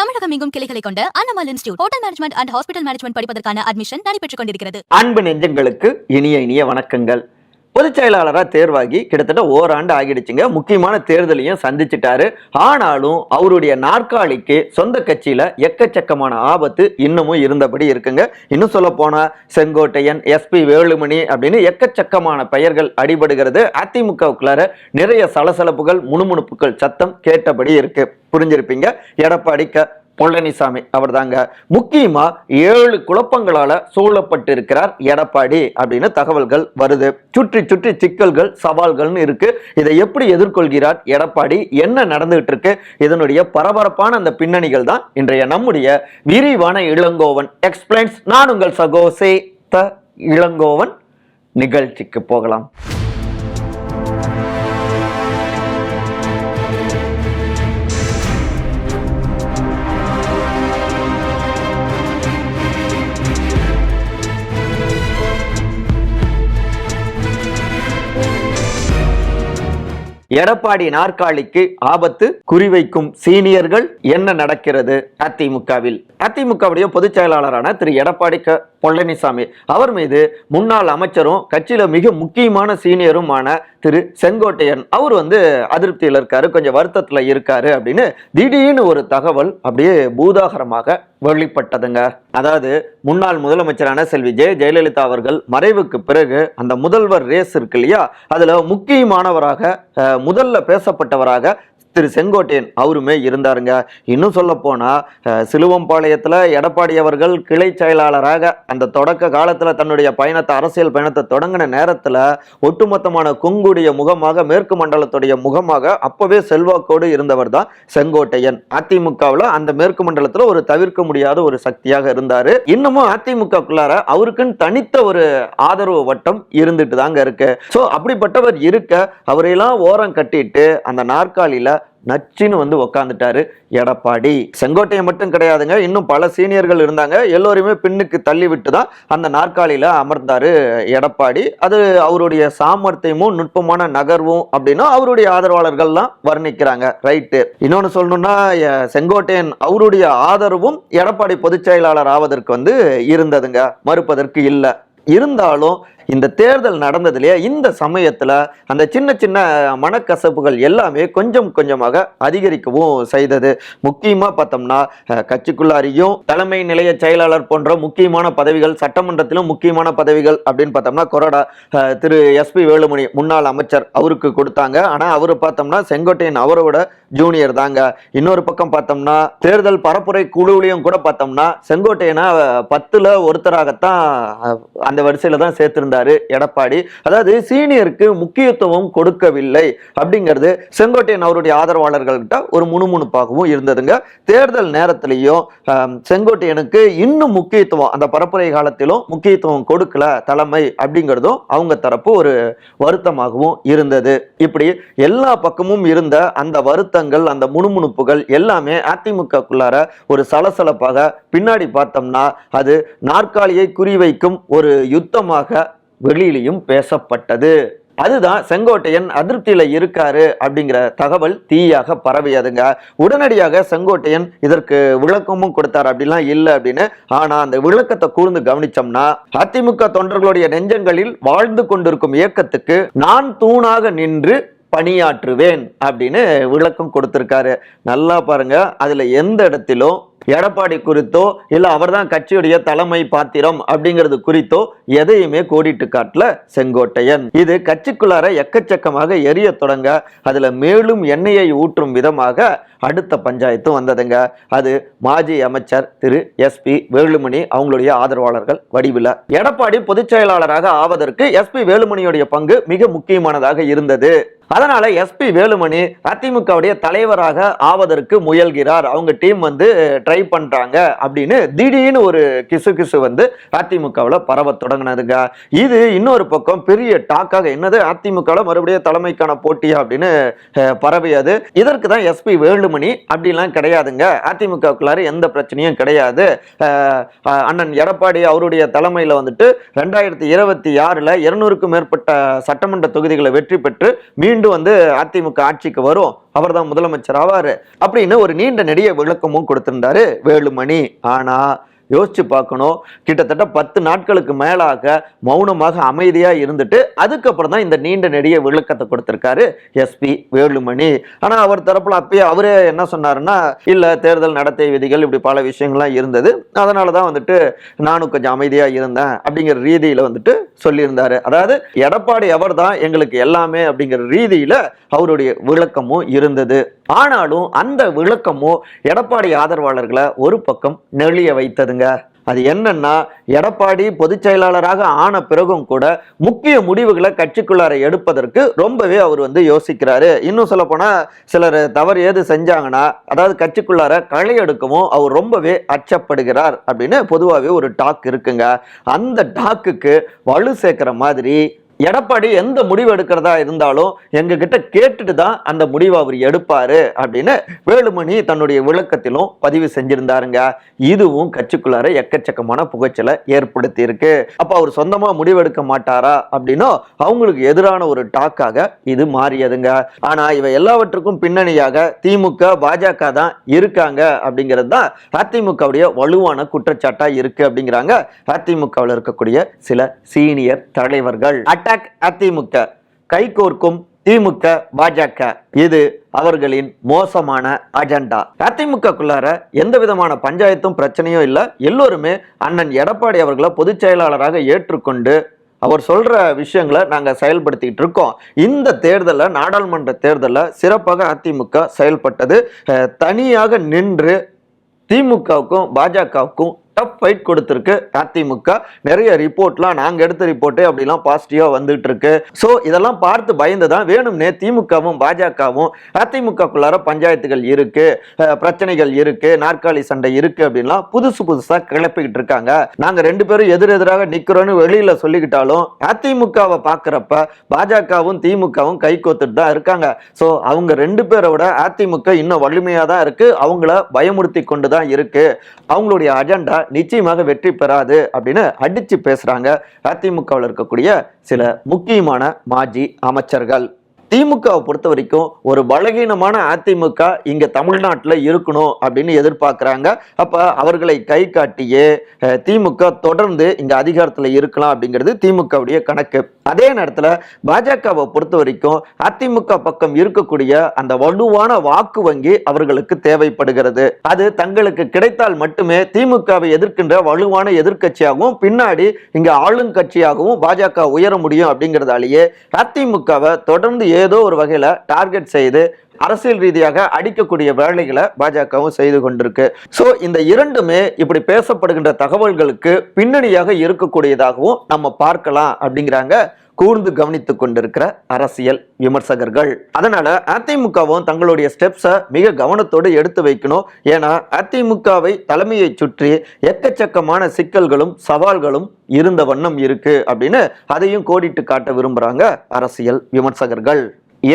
தமிழகம் எங்கும் கிளைகளை கொண்ட Annamal institute hotel management and hospital management படிப்பதற்கான அட்மிஷன் நடைபெற்றுக் கொண்டிருக்கிறது. அன்பு நெஞ்சங்களுக்கு இனிய இனிய வணக்கங்கள். பொதுச் செயலாளராக தேர்வாகி கிட்டத்தட்ட ஓராண்டு ஆகிடுச்சுங்க. முக்கியமான தேர்தலையும் சந்திச்சிட்டாரு. ஆனாலும் அவருடைய நாற்காலிக்கு சொந்த கட்சியில எக்கச்சக்கமான ஆபத்து இன்னமும் இருந்தபடி இருக்குங்க. இன்னும் சொல்ல போனா செங்கோட்டையன் எஸ்பி வேலுமணி அப்படின்னு எக்கச்சக்கமான பெயர்கள் அடிபடுகிறது. அதிமுகவுக்குள்ளார நிறைய சலசலப்புகள் முணுமுணுப்புகள் சத்தம் கேட்டபடி இருக்கு. புரிஞ்சிருப்பீங்க. எடப்பாடி க பழனிசாமி அவர் தாங்க முக்கியமா ஏழு குழப்பங்களால சூழப்பட்டிருக்கிறார் எடப்பாடி அப்படின்னு தகவல்கள் வருது. சுற்றி சுற்றி சிக்கல்கள் சவால்கள்னு இருக்கு. இதை எப்படி எதிர்கொள்கிறார் எடப்பாடி? என்ன நடந்துகிட்டு இருக்கு இதனுடைய பரபரப்பான அந்த பின்னணிகள் தான் இன்றைய நம்முடைய விரிவான இளங்கோவன் எக்ஸ்பிளைன்ஸ். நான் உங்கள் சகோசே த இளங்கோவன். நிகழ்ச்சிக்கு போகலாம். எடப்பாடி நாற்காலிக்கு ஆபத்து குறிவைக்கும் சீனியர்கள் என்ன நடக்கிறது அதிமுகவில். அதிமுகவுடைய பொதுச் செயலாளரான திரு எடப்பாடி க பழனிசாமி. அவர் மீது முன்னாள் அமைச்சரும் கட்சியில மிக முக்கியமான சீனியருமான திரு செங்கோட்டையன் அவர் வந்து அதிருப்தியில் இருக்காரு கொஞ்சம் வருத்தத்தில் இருக்காரு அப்படின்னு திடீர்னு ஒரு தகவல் அப்படியே பூதாகரமாக வெளிப்பட்டதுங்க. அதாவது முன்னாள் முதலமைச்சரான செல்வி ஜெய ஜெயலலிதா அவர்கள் மறைவுக்கு பிறகு அந்த முதல்வர் ரேஸ் இருக்கு இல்லையா? அதுல முக்கியமானவராக முதல்ல பேசப்பட்டவராக திரு செங்கோட்டையன் அவருமே இருந்தாருங்க. இன்னும் சொல்ல போனால் சிலுவம்பாளையத்தில் எடப்பாடி அவர்கள் கிளை செயலாளராக அந்த தொடக்க காலத்தில் தன்னுடைய பயணத்தை அரசியல் பயணத்தை தொடங்கின நேரத்தில் ஒட்டுமொத்தமான கொங்குடைய முகமாக மேற்கு மண்டலத்துடைய முகமாக அப்போவே செல்வாக்கோடு இருந்தவர் தான் செங்கோட்டையன். அதிமுகவில் அந்த மேற்கு மண்டலத்தில் ஒரு தவிர்க்க முடியாத ஒரு சக்தியாக இருந்தார். இன்னமும் அதிமுகக்குள்ளார அவருக்குன்னு தனித்த ஒரு ஆதரவு வட்டம் இருந்துட்டு தாங்க இருக்கு. ஸோ அப்படிப்பட்டவர் இருக்க அவரையெல்லாம் ஓரம் கட்டிட்டு அந்த நாற்காலியில் நச்சுன்னு வந்து உக்காந்துட்டாரு. எடப்பாடி. செங்கோட்டையை மட்டும் கிடையாதுங்க. இன்னும் பல சீனியர்கள் இருந்தாங்க. எல்லோரையுமே பின்னுக்கு தள்ளி விட்டு தான் அந்த நாற்காலியில் அமர்ந்தாரு எடப்பாடி. அது அவருடைய சாமர்த்தியமும் நுட்பமான நகர்வும் அப்படின்னா அவருடைய ஆதரவாளர்கள்லாம் வர்ணிக்கிறாங்க. ரைட்டு. இன்னொன்று சொல்லணும்னா செங்கோட்டையன் அவருடைய ஆதரவும் எடப்பாடி பொதுச் செயலாளர் ஆவதற்கு வந்து இருந்ததுங்க. மறுப்பதற்கு இல்லை. இருந்தாலும் இந்த தேர்தல் நடந்ததுலேயே இந்த சமயத்தில் அந்த சின்ன சின்ன மனக்கசப்புகள் எல்லாமே கொஞ்சம் கொஞ்சமாக அதிகரிக்கவும் செய்தது. முக்கியமாக பார்த்தோம்னா கட்சிக்குள்ளாரியும் தலைமை நிலைய செயலாளர் போன்ற முக்கியமான பதவிகள் சட்டமன்றத்திலும் முக்கியமான பதவிகள் அப்படின்னு பார்த்தோம்னா கொரோடா திரு எஸ்பி வேலுமணி முன்னாள் அமைச்சர் அவருக்கு கொடுத்தாங்க. ஆனால் அவர் பார்த்தோம்னா செங்கோட்டையன் அவரோட ஜூனியர் தாங்க. இன்னொரு பக்கம் பார்த்தோம்னா தேர்தல் பரப்புரை குழுவிலையும் கூட பார்த்தோம்னா செங்கோட்டையனை பத்தில் ஒருத்தராகத்தான் அந்த வரிசையில் தான் சேர்த்திருந்தார். எடப்பாடி. அதாவது சீனியருக்கு முக்கியத்துவம் கொடுக்கவில்லை அப்படிங்கிறது செங்கோட்டையன் அவருடைய ஆதரவாளர்கள்கிட்ட ஒரு முணுமுணுப்பாகவும் இருந்ததுங்க. தேர்தல் நேரத்திலையும் செங்கோட்டையனுக்கு இன்னும் முக்கியத்துவம் அந்த பரப்புரை காலத்திலும் முக்கியத்துவம் கொடுக்கல தலைமை அப்படிங்கிறதும் அவங்க தரப்பு ஒரு வருத்தமாகவும் இருந்தது. இப்படி எல்லா பக்கமும் இருந்த அந்த வருத்தங்கள் அந்த முணுமுணுப்புகள் எல்லாமே அதிமுகக்குள்ளார ஒரு சலசலப்பாக பின்னாடி பார்த்தோம்னா அது நாற்காலியை குறிவைக்கும் ஒரு யுத்தமாக வெளியிலையும் பேசப்பட்டது. அதுதான் செங்கோட்டையன் அதிருப்தியில இருக்காரு அப்படிங்கிற தகவல் தீயாக பரவியதுங்க. உடனடியாக செங்கோட்டையன் இதற்கு விளக்கமும் கொடுத்தார். அப்படிலாம் இல்லை அப்படின்னு. ஆனா அந்த விளக்கத்தை கூர்ந்து கவனிச்சோம்னா அதிமுக தொண்டர்களுடைய நெஞ்சங்களில் வாழ்ந்து கொண்டிருக்கும் இயக்கத்துக்கு நான் தூணாக நின்று பணியாற்றுவேன் அப்படின்னு விளக்கம் கொடுத்திருக்காரு. நல்லா பாருங்க அதுல எந்த இடத்திலும் எடப்பாடி குறித்தோ இல்ல அவர்தான் கட்சியுடைய தலைமை பாத்திரம் அப்படிங்கிறது குறித்தோ எதையுமே கோடிட்டு காட்டல செங்கோட்டையன். இது கட்சிக்குள்ளார எக்கச்சக்கமாக எரிய தொடங்க அதில் மேலும் எண்ணெயை ஊற்றும் விதமாக அடுத்த பஞ்சாயத்தும் வந்ததுங்க. அது மாஜி அமைச்சர் திரு எஸ்பி வேலுமணி அவங்களுடைய ஆதரவாளர்கள் வடிவில். எடப்பாடி பொதுச் செயலாளராக ஆவதற்கு எஸ்பி வேலுமணியுடைய பங்கு மிக முக்கியமானதாக இருந்தது. அதனால எஸ்பி வேலுமணி அதிமுகவுடைய தலைவராக ஆவதற்கு முயல்கிறார். அவங்க டீம் வந்து ட்ரை பண்றாங்க அப்படின்னு திடீர்னு ஒரு கிசு கிசு வந்து அதிமுகவில் பரவ தொடங்கினதுங்க. இது இன்னொரு பக்கம் பெரிய டாக்காக என்னது? அதிமுகவில் மறுபடியும் தலைமைக்கான போட்டியா அப்படின்னு பரவியது. இதற்கு தான் எஸ்பி வேலுமணி அப்படிலாம் கிடையாதுங்க. அதிமுகவுக்குள்ளார எந்த பிரச்சனையும் கிடையாது. அண்ணன் எடப்பாடி அவருடைய தலைமையில் வந்துட்டு ரெண்டாயிரத்தி இருபத்தி ஆறில் இருநூறுக்கும் மேற்பட்ட சட்டமன்ற தொகுதிகளை வெற்றி பெற்று மீண்டும் மீண்டும் வந்து அதிமுக ஆட்சிக்கு வரும். அவர் தான் முதலமைச்சர் ஆவார். அப்படின்னு ஒரு நீண்ட நெடிய விளக்கமும் கொடுத்திருந்தாரு வேலுமணி. ஆனா யோசிச்சு பார்க்கணும். கிட்டத்தட்ட பத்து நாட்களுக்கு மேலாக மௌனமாக அமைதியாக இருந்துட்டு அதுக்கப்புறம் தான் இந்த நீண்ட நெடிய விளக்கத்தை கொடுத்துருக்காரு எஸ்பி வேலுமணி. ஆனால் அவர் தரப்பில் அப்பயே அவரே என்ன சொன்னாருன்னா இல்லை தேர்தல் நடத்தை விதிகள் இப்படி பல விஷயங்கள்லாம் இருந்தது. அதனால தான் வந்துட்டு நானும் கொஞ்சம் அமைதியாக இருந்தேன். அப்படிங்கிற ரீதியில் வந்துட்டு சொல்லியிருந்தாரு. அதாவது எடப்பாடி அவர் தான் எங்களுக்கு எல்லாமே அப்படிங்கிற ரீதியில் அவருடைய விளக்கமும் இருந்தது. ஆனாலும் அந்த விளக்கமும் எடப்பாடி ஆதரவாளர்களை ஒரு பக்கம் நெளிய வைத்ததுங்க. அது என்னன்னா எடப்பாடி பொதுச் செயலாளராக ஆன பிறகும் கூட முக்கிய முடிவுகளை கட்சிக்குள்ளார எடுப்பதற்கு ரொம்பவே அவர் வந்து யோசிக்கிறாரு. இன்னும் சொல்ல போனால் சிலர் தவறு ஏது செஞ்சாங்கன்னா அதாவது கட்சிக்குள்ளார களை எடுக்கவும் அவர் ரொம்பவே அச்சப்படுகிறார் அப்படின்னு பொதுவாகவே ஒரு டாக் இருக்குங்க. அந்த டாக்குக்கு வலு சேர்க்கிற மாதிரி எடப்பாடி எந்த முடிவு எடுக்கிறதா இருந்தாலும் எங்ககிட்ட கேட்டுட்டு தான் அந்த முடிவை அவர் எடுப்பாரு அப்படின்னு வேலுமணி தன்னுடைய விளக்கத்திலும் பதிவு செஞ்சிருந்தாருங்க. இதுவும் கட்சிக்குள்ளார எக்கச்சக்கமான புகைச்சலை ஏற்படுத்தி இருக்கு அப்போ அவர் சொந்தமா முடிவு எடுக்க மாட்டாரா அப்படின்னும் அவங்களுக்கு எதிரான ஒரு டாக்காக இது மாறியதுங்க. ஆனா இவை எல்லாவற்றுக்கும் பின்னணியாக திமுக பாஜக தான் இருக்காங்க அப்படிங்கிறது தான் அதிமுகவுடைய வலுவான குற்றச்சாட்டா இருக்கு அப்படிங்கிறாங்க. அதிமுகவில் இருக்கக்கூடிய சில சீனியர் தலைவர்கள். அட்டாக் அதிமுக. கைகோர்க்கும் திமுக பாஜக. இது அவர்களின் மோசமான அஜெண்டா அதிமுகக்குள்ளார எந்த விதமான பஞ்சாயத்தும் பிரச்சனையும் இல்லை. எல்லோருமே அண்ணன் எடப்பாடி அவர்களை பொதுச் செயலாளராக ஏற்றுக்கொண்டு அவர் சொல்ற விஷயங்களை நாங்க செயல்படுத்திட்டு இருக்கோம். இந்த தேர்தலில் நாடாளுமன்ற தேர்தலில் சிறப்பாக அதிமுக செயல்பட்டது. தனியாக நின்று திமுகவுக்கும் பாஜகவுக்கும் டஃப் ஃபைட் கொடுத்துருக்கு. அதிமுக நிறைய ரிப்போர்ட்லாம் நாங்கள் எடுத்த ரிப்போர்ட்டு அப்படிலாம் பாசிட்டிவாக வந்துட்டு இருக்கு ஸோ இதெல்லாம் பார்த்து பயந்து தான் வேணும்னே திமுகவும் பாஜகவும் அதிமுகக்குள்ளார பஞ்சாயத்துகள் இருக்கு பிரச்சனைகள் இருக்கு நாற்காலி சண்டை இருக்கு அப்படின்லாம் புதுசு புதுசாக கிளப்பிக்கிட்டு இருக்காங்க. நாங்கள் ரெண்டு பேரும் எதிரெதிராக நிற்கிறோன்னு வெளியில் சொல்லிக்கிட்டாலும் அதிமுகவை பார்க்குறப்ப பாஜகவும் திமுகவும் கை கோத்துட்டு தான் இருக்காங்க. ஸோ அவங்க ரெண்டு பேரை விட அதிமுக இன்னும் வலிமையாக தான் இருக்கு. அவங்கள பயமுறுத்தி கொண்டு தான் இருக்கு. அவங்களுடைய அஜெண்டா நிச்சயமாக வெற்றி பெறாது அப்படின்னு அடித்து பேசுகிறாங்க அதிமுகவில் இருக்கக்கூடிய சில முக்கியமான மாஜி அமைச்சர்கள். திமுகவை பொறுத்த வரைக்கும் ஒரு பலகீனமான அதிமுக இங்க தமிழ்நாட்டில் இருக்கணும் அப்படின்னு எதிர்பார்க்குறாங்க. அப்ப அவர்களை கை காட்டியே அஹ், திமுக தொடர்ந்து இங்க அதிகாரத்தில் இருக்கலாம் அப்படிங்கிறது திமுகவுடைய கணக்கு. அதே நேரத்தில் பாஜகவை பொறுத்த வரைக்கும் அதிமுக பக்கம் இருக்கக்கூடிய அந்த வலுவான வாக்கு வங்கி அவர்களுக்கு தேவைப்படுகிறது. அது தங்களுக்கு கிடைத்தால் மட்டுமே திமுகவை எதிர்க்கின்ற வலுவான எதிர்க்கட்சியாகவும் பின்னாடி இங்க ஆளுங்கட்சியாகவும் பாஜக உயர முடியும் அப்படிங்கிறதாலேயே அதிமுகவை தொடர்ந்து ஏதோ ஒரு வகையில டார்கெட் செய்து அரசியல் ரீதியாக அடிக்கக்கூடிய வேலைகளை பாஜகவும் செய்து கொண்டிருக்கு. ஸோ இந்த இரண்டுமே இப்படி பேசப்படுகின்ற தகவல்களுக்கு பின்னணியாக இருக்கக்கூடியதாகவும் நம்ம பார்க்கலாம் அப்படிங்கிறாங்க. கூர்ந்து கவனித்து கொண்டிருக்கிற அரசியல் விமர்சகர்கள். அதனால அதிமுகவும் தங்களுடைய ஸ்டெப்ஸை மிக கவனத்தோடு எடுத்து வைக்கணும். ஏன்னா அதிமுகவை தலைமையை சுற்றி எக்கச்சக்கமான சிக்கல்களும் சவால்களும் இருந்த வண்ணம் இருக்கு அப்படின்னு அதையும் கோடிட்டு காட்ட விரும்புறாங்க அரசியல் விமர்சகர்கள்.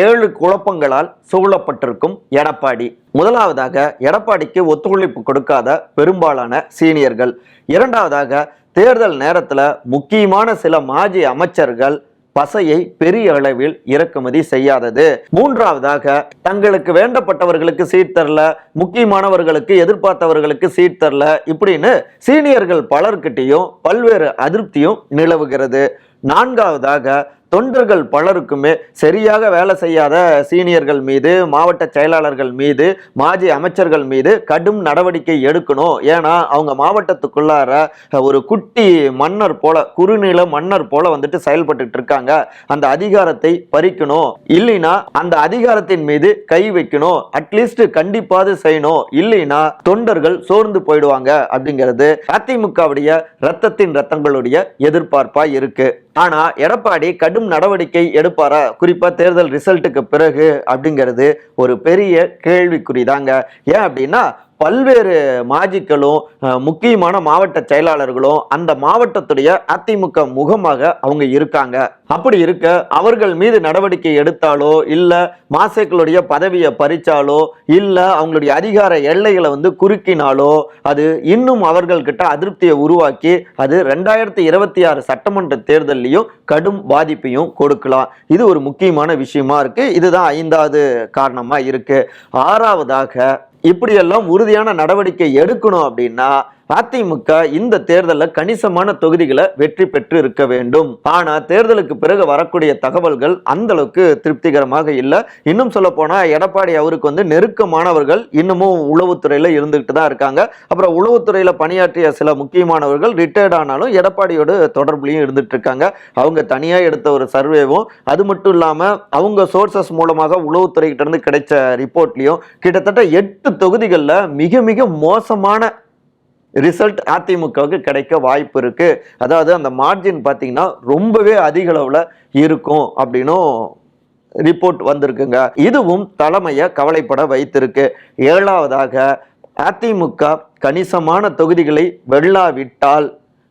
ஏழு குழப்பங்களால் சூழப்பட்டிருக்கும் எடப்பாடி. முதலாவதாக எடப்பாடிக்கு ஒத்துழைப்பு கொடுக்காத பெரும்பாலான சீனியர்கள். இரண்டாவதாக தேர்தல் நேரத்தில் முக்கியமான சில மாஜி அமைச்சர்கள் பசையை பெரிய அளவில் இறக்குமதி செய்யாதது. மூன்றாவதாக தங்களுக்கு வேண்டப்பட்டவர்களுக்கு சீட் தரல முக்கியமானவர்களுக்கு எதிர்பார்த்தவர்களுக்கு சீட் தரல இப்படின்னு சீனியர்கள் பலர்கிட்டையும் பல்வேறு அதிருப்தியும் நிலவுகிறது. நான்காவதாக தொண்டர்கள் பலருக்குமே சரியாக வேலை செய்யாத சீனியர்கள் மீது மாவட்ட செயலாளர்கள் மீது மாஜி அமைச்சர்கள் மீது கடும் நடவடிக்கை எடுக்கணும். ஏன்னா அவங்க மாவட்டத்துக்குள்ளார ஒரு குட்டி மன்னர் போல குறுநில மன்னர் போல வந்துட்டு செயல்பட்டுட்டு இருக்காங்க. அந்த அதிகாரத்தை பறிக்கணும். இல்லைனா அந்த அதிகாரத்தின் மீது கை வைக்கணும். அட்லீஸ்ட் கண்டிப்பாது செய்யணும். இல்லைனா தொண்டர்கள் சோர்ந்து போயிடுவாங்க அப்படிங்கிறது அதிமுகவுடைய ரத்தத்தின் ரத்தங்களுடைய எதிர்பார்ப்பா இருக்கு. ஆனா எடப்பாடி கடும் நடவடிக்கை எடுப்பாரா? குறிப்பா தேர்தல் ரிசல்ட்டுக்கு பிறகு அப்படிங்கிறது ஒரு பெரிய கேள்விக்குறிதாங்க. ஏன் அப்படின்னா பல்வேறு மாஜிக்களும் முக்கியமான மாவட்ட செயலாளர்களும் அந்த மாவட்டத்துடைய அதிமுக முகமாக அவங்க இருக்காங்க. அப்படி இருக்க அவர்கள் மீது நடவடிக்கை எடுத்தாலோ இல்லை மாசேக்களுடைய பதவியை பறிச்சாலோ இல்லை அவங்களுடைய அதிகார எல்லைகளை வந்து குறுக்கினாலோ அது இன்னும் அவர்கள்கிட்ட அதிருப்தியை உருவாக்கி அது ரெண்டாயிரத்தி இருபத்தி ஆறு சட்டமன்ற தேர்தல்லையும் கடும் பாதிப்பையும் கொடுக்கலாம். இது ஒரு முக்கியமான விஷயமா இருக்கு. இதுதான் ஐந்தாவது காரணமா இருக்கு. ஆறாவதாக இப்படியெல்லாம் உறுதியான நடவடிக்கை எடுக்கணும் அப்படின்னா அதிமுக இந்த தேர்தலில் கணிசமான தொகுதிகளை வெற்றி பெற்று இருக்க வேண்டும். ஆனா தேர்தலுக்கு பிறகு வரக்கூடிய தகவல்கள் அந்த அளவுக்கு திருப்திகரமாக இல்லை. இன்னும் சொல்ல போனா எடப்பாடி அவருக்கு வந்து நெருக்கமானவர்கள் இன்னமும் உளவுத்துறையில இருந்துகிட்டு தான் இருக்காங்க. அப்புறம் உளவுத்துறையில பணியாற்றிய சில முக்கியமானவர்கள் ரிட்டையர்ட் ஆனாலும் எடப்பாடியோட தொடர்புலையும் இருந்துட்டு இருக்காங்க. அவங்க தனியா எடுத்த ஒரு சர்வேவும் அது மட்டும் இல்லாம அவங்க சோர்சஸ் மூலமாக உளவுத்துறை கிட்ட இருந்து கிடைச்ச ரிப்போர்ட்லயும் கிட்டத்தட்ட எட்டு தொகுதிகளில் மிக மிக மோசமான ரிசல்ட் அதிமுகவுக்கு கிடைக்க வாய்ப்பு இருக்கு. அதாவது அந்த மார்ஜின் பார்த்தீங்கன்னா ரொம்பவே அதிக அளவில் இருக்கும் அப்படின்னும் ரிப்போர்ட் வந்திருக்குங்க. இதுவும் தலைமையை கவலைப்பட வைத்திருக்கு. ஏழாவதாக அதிமுக கணிசமான தொகுதிகளை வெல்லாவிட்டால்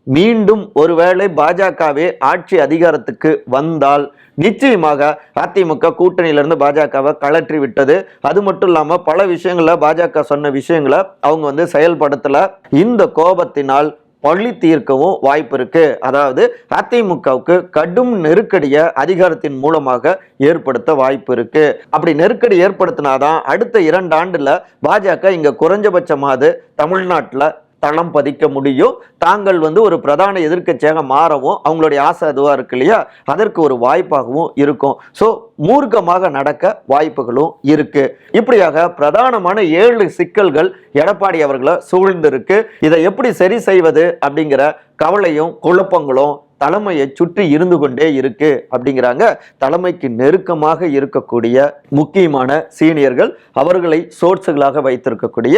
மீண்டும் ஒருவேளை பாஜகவே ஆட்சி அதிகாரத்துக்கு வந்தால் நிச்சயமாக அதிமுக கூட்டணியிலிருந்து பாஜகவை கழற்றி விட்டது. அது மட்டும் இல்லாமல் பல விஷயங்கள பாஜக சொன்ன விஷயங்களை அவங்க வந்து செயல்படுத்தல. இந்த கோபத்தினால் பழி தீர்க்கவும் வாய்ப்பு இருக்கு. அதாவது அதிமுகவுக்கு கடும் நெருக்கடியை அதிகாரத்தின் மூலமாக ஏற்படுத்த வாய்ப்பு இருக்கு. அப்படி நெருக்கடி ஏற்படுத்தினாதான் அடுத்த இரண்டு ஆண்டுல பாஜக இங்க குறைஞ்சபட்சமாவது தமிழ்நாட்டில் தளம் பதிக்க முடியும். தாங்கள் வந்து ஒரு பிரதான எதிர்க்கட்சியாக மாறவும் அவங்களுடைய ஆசை அதுவாக இருக்கு இல்லையா? அதற்கு ஒரு வாய்ப்பாகவும் இருக்கும். ஸோ மூர்க்கமாக நடக்க வாய்ப்புகளும் இருக்கு. இப்படியாக பிரதானமான ஏழு சிக்கல்கள் எடப்பாடி அவர்களை சூழ்ந்திருக்கு. இதை எப்படி சரி செய்வது அப்படிங்கிற கவலையும் குழப்பங்களும் தலைமையை சுற்றி இருந்து கொண்டே இருக்கு அப்படிங்கிறாங்க. தலைமைக்கு நெருக்கமாக இருக்கக்கூடிய முக்கியமான சீனியர்கள் அவர்களை சோர்ஸுகளாக வைத்திருக்கக்கூடிய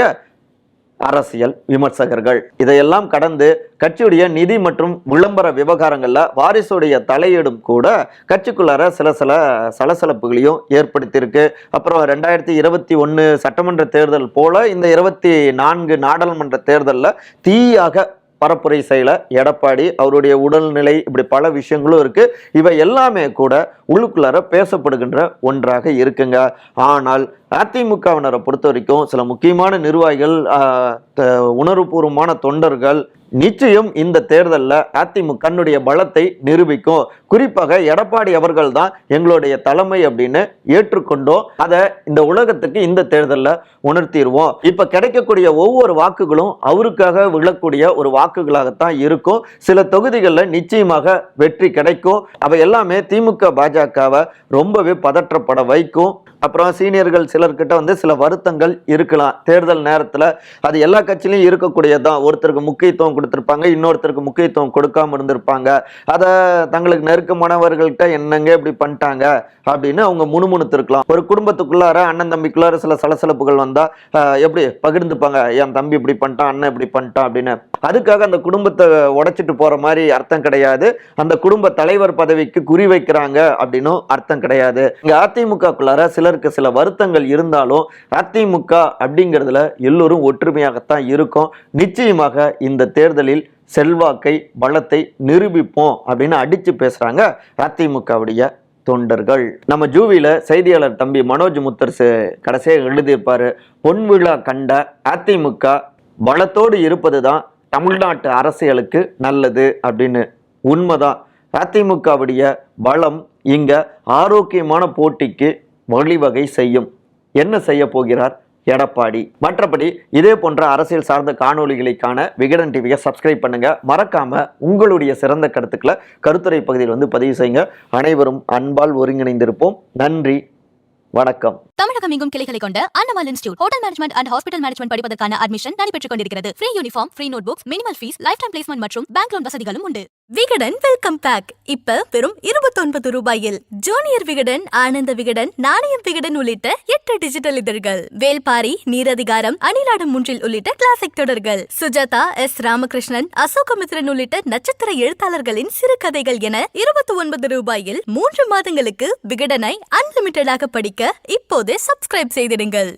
அரசியல் விமர்சகர்கள். இதையெல்லாம் கடந்து கட்சியுடைய நிதி மற்றும் விளம்பர விவகாரங்களில் வாரிசுடைய தலையீடும் கூட கட்சிக்குள்ளார சில சில சலசலப்புகளையும் ஏற்படுத்தியிருக்கு. அப்புறம் ரெண்டாயிரத்தி இருபத்தி ஒன்று சட்டமன்ற தேர்தல் போல இந்த இருபத்தி நான்கு நாடாளுமன்ற தேர்தலில் தீயாக பரப்புரை செய்யல எடப்பாடி அவருடைய உடல்நிலை இப்படி பல விஷயங்களும் இருக்கு. இவை எல்லாமே கூட உள்ளுக்குள்ளார பேசப்படுகின்ற ஒன்றாக இருக்குங்க. ஆனால் அதிமுகவினரை பொறுத்த வரைக்கும் சில முக்கியமான நிர்வாகிகள் உணர்வுபூர்வமான தொண்டர்கள் நிச்சயம் இந்த தேர்தலில் அதிமுக பலத்தை நிரூபிக்கும். குறிப்பாக எடப்பாடி அவர்கள் தான் எங்களுடைய தலைமை அப்படின்னு ஏற்றுக்கொண்டோம். அதை இந்த உலகத்துக்கு இந்த தேர்தலில் உணர்த்திடுவோம். இப்போ கிடைக்கக்கூடிய ஒவ்வொரு வாக்குகளும் அவருக்காக விழக்கூடிய ஒரு வாக்குகளாகத்தான் இருக்கும். சில தொகுதிகளில் நிச்சயமாக வெற்றி கிடைக்கும். அவை எல்லாமே திமுக பாஜகவை ரொம்பவே பதற்றப்பட வைக்கும். அப்புறம் சீனியர்கள் சிலர்கிட்ட வந்து சில வருத்தங்கள் இருக்கலாம். தேர்தல் நேரத்தில் அது எல்லா கட்சியிலையும் இருக்கக்கூடியதான் ஒருத்தருக்கு முக்கியத்துவம் கொடுத்துருப்பாங்க இன்னொருத்தருக்கு முக்கியத்துவம் கொடுக்காம இருந்திருப்பாங்க. அதை தங்களுக்கு நெருக்கமானவர்கள்ட்ட என்னங்க இப்படி பண்ணிட்டாங்க அப்படின்னு அவங்க முணுமுணுத்திருக்கலாம். ஒரு குடும்பத்துக்குள்ளார அண்ணன் தம்பிக்குள்ளார சில சலசலப்புகள் வந்தால் எப்படி பகிர்ந்துப்பாங்க என் தம்பி இப்படி பண்ணிட்டான் அண்ணன் இப்படி பண்ணிட்டான் அப்படின்னு. அதுக்காக அந்த குடும்பத்தை உடைச்சிட்டு போகிற மாதிரி அர்த்தம் கிடையாது. அந்த குடும்ப தலைவர் பதவிக்கு குறி வைக்கிறாங்க அப்படின்னும் அர்த்தம் கிடையாது. இங்கே அதிமுகக்குள்ளார சிலருக்கு சில வருத்தங்கள் இருந்தாலும் அதிமுக அப்படிங்கிறதுல எல்லோரும் ஒற்றுமையாகத்தான் இருக்கும். நிச்சயமாக இந்த தேர்தலில் செல்வாக்கை பலத்தை நிரூபிப்போம் அப்படின்னு அடித்து பேசுகிறாங்க அதிமுகவுடைய தொண்டர்கள். நம்ம ஜூவியில் செய்தியாளர் தம்பி மனோஜ் முத்தர்ஸ் கடைசியாக எழுதியிருப்பார் பொன் விழா கண்ட அதிமுக பலத்தோடு இருப்பது தான் தமிழ்நாட்டு அரசியலுக்கு நல்லது அப்படின்னு உண்மைதான். அதிமுகவுடைய பலம் இங்க ஆரோக்கியமான போட்டிக்கு வழிவகை செய்யும். என்ன செய்ய போகிறார்? எடப்பாடி. மற்றபடி இதே போன்ற அரசியல் சார்ந்த காணொளிகளை காண விகடன் டிவியை சப்ஸ்கிரைப் பண்ணுங்க. மறக்காம உங்களுடைய சிறந்த கருத்துக்களை கருத்துரை பகுதியில் வந்து பதிவு செய்யுங்க. அனைவரும் அன்பால் ஒருங்கிணைந்திருப்போம். நன்றி. வணக்கம். தமிழகம் எங்கும் கிளைகளை கொண்ட Annamal institute hotel management and hospital management படிப்பதற்கான அட்மிஷன் நடைபெற்றுக் கொண்டிருக்கிறது. Free uniform free note books minimal fees lifetime placement மற்றும் பேங்க் லோன் வசதிகளும் உண்டு. விகடன் வெல்கம் பேக் இப்ப வெறும் இருபத்தொன்பது ரூபாயில் ஜூனியர் விகடன் ஆனந்த விகடன் நாணயம் விகடன் உள்ளிட்ட எட்டு டிஜிட்டல் இதழ்கள் வேல்பாரி நீரதிகாரம் அணிலாடம் மூன்றில் உள்ளிட்ட கிளாசிக் தொடர்கள் சுஜாதா எஸ் ராமகிருஷ்ணன் அசோகமித்ரன் உள்ளிட்ட நட்சத்திர எழுத்தாளர்களின் சிறுகதைகள் என இருபத்தி ஒன்பது ரூபாயில் மூன்று மாதங்களுக்கு விகடனை அன்லிமிட்டடாக படிக்க இப்போது இப்போதே சப்ஸ்கிரைப் செய்திடுங்கள்.